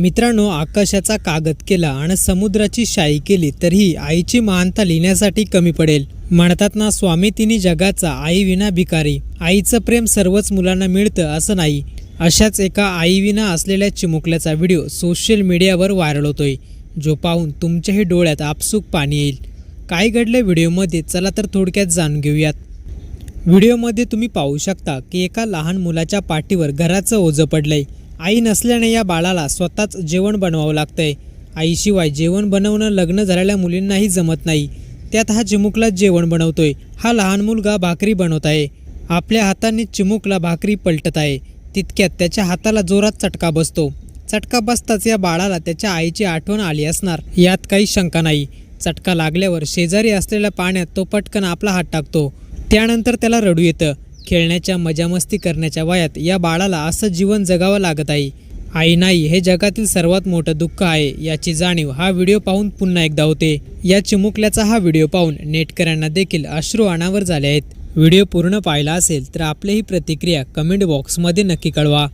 मित्रांनो आकाशाचा कागद केला आणि समुद्राची शाई केली तरीही आईची महानता लिहिण्यासाठी कमी पडेल. म्हणतात ना स्वामी तिनी जगाचा आई विना भिकारी. आईचं प्रेम सर्वच मुलांना मिळतं असं नाही. अशाच एका आईविना असलेल्या चिमुकल्याचा व्हिडिओ सोशल मीडियावर व्हायरल होतोय जो पाहून तुमच्याही डोळ्यात आपसूक पाणी येईल. काय घडलं व्हिडिओमध्ये? चला तर थोडक्यात जाणून घेऊयात. व्हिडिओमध्ये तुम्ही पाहू शकता की एका लहान मुलाच्या पाठीवर घराचं ओझं पडलंय. आई नसल्याने या बाळाला स्वतःच जेवण बनवावं लागतंय. आईशिवाय जेवण बनवणं लग्न झालेल्या मुलींनाही जमत नाही. त्यात हा चिमुकला जेवण बनवतोय. हा लहान मुलगा भाकरी बनवत आहे. आपल्या हाताने चिमुकला भाकरी पलटत आहे. तितक्यात त्याच्या हाताला जोरात चटका बसतो. चटका बसताच या बाळाला त्याच्या आईची आठवण आली असणार. यात काही शंका नाही. चटका लागल्यावर शेजारी असलेल्या पाण्यात तो पटकन आपला हात टाकतो. त्यानंतर त्याला रडू येतं. खेळण्याच्या मजामस्ती करण्याच्या वयात या बाळाला असं जीवन जगावं लागत आहे. आई नाही हे जगातील सर्वात मोठं दुःख आहे याची जाणीव हा व्हिडिओ पाहून पुन्हा एकदा होते. या चिमुकल्याचा हा व्हिडिओ पाहून नेटकऱ्यांना देखील अश्रू अनावर झाले आहेत. व्हिडिओ पूर्ण पाहिला असेल तर आपलीही प्रतिक्रिया कमेंट बॉक्समध्ये नक्की कळवा.